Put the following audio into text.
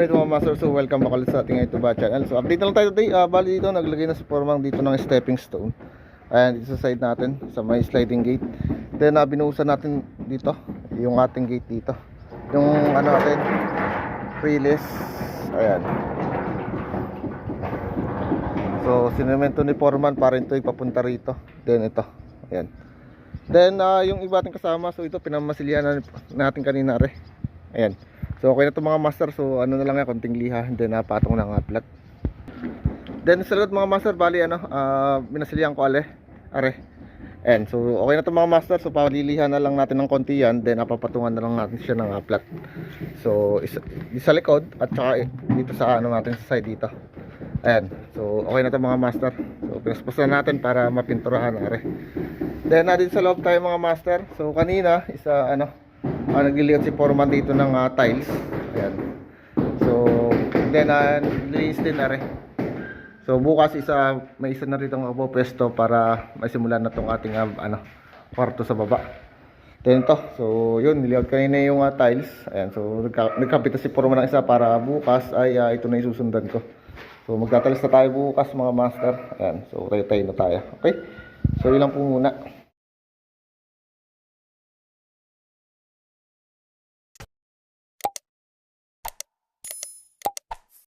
Alright mga master, so welcome back ulit sa ating YouTube channel. So update lang tayo today. Ah, bali dito, naglagay na si Formang dito ng stepping stone. Ayan, dito sa side natin, sa may sliding gate. Then uh, binuhusan natin dito, yung ating gate dito. Yung ano natin, release. Ayan. So sinemento ni Foreman para ito ipapunta rito. Then ito, ayan. Then ah, yung iba ating kasama, so ito pinamasilyan na natin kanina re. Ayan. So okay na to mga master. So ano na lang yan, konting liha. Then napatong na nga plat. Then sa lahat mga master, bali ano, ah binasilihan ko ale. Are. Ayan. So okay na to mga master. So palilihan na lang natin ng konti yan. Then napapatungan na lang natin siya ng plat. So isa, isa likod at saka dito sa ano natin sa side dito. Ayan. So okay na to mga master. So pinaspasan natin para mapinturahan are. Then na dito sa loob tayo mga master. So kanina isa ano uh, nagliliot si Foreman dito ng ah, tiles. Ayan. So, then uh, nilinis din na rin. So, bukas isa, may isa na rito ang abo pwesto para masimulan na tong ating ah, ano, kwarto sa baba. Then to, so yun, niliot kanina yung ah, tiles. Ayan, so nagka, nagkapit na si Foreman ng isa para bukas ay ah, ito na yung susundan ko. So, magtatalis na tayo bukas mga master. Ayan, so tayo-tayo na tayo. Okay? So, yun lang po muna.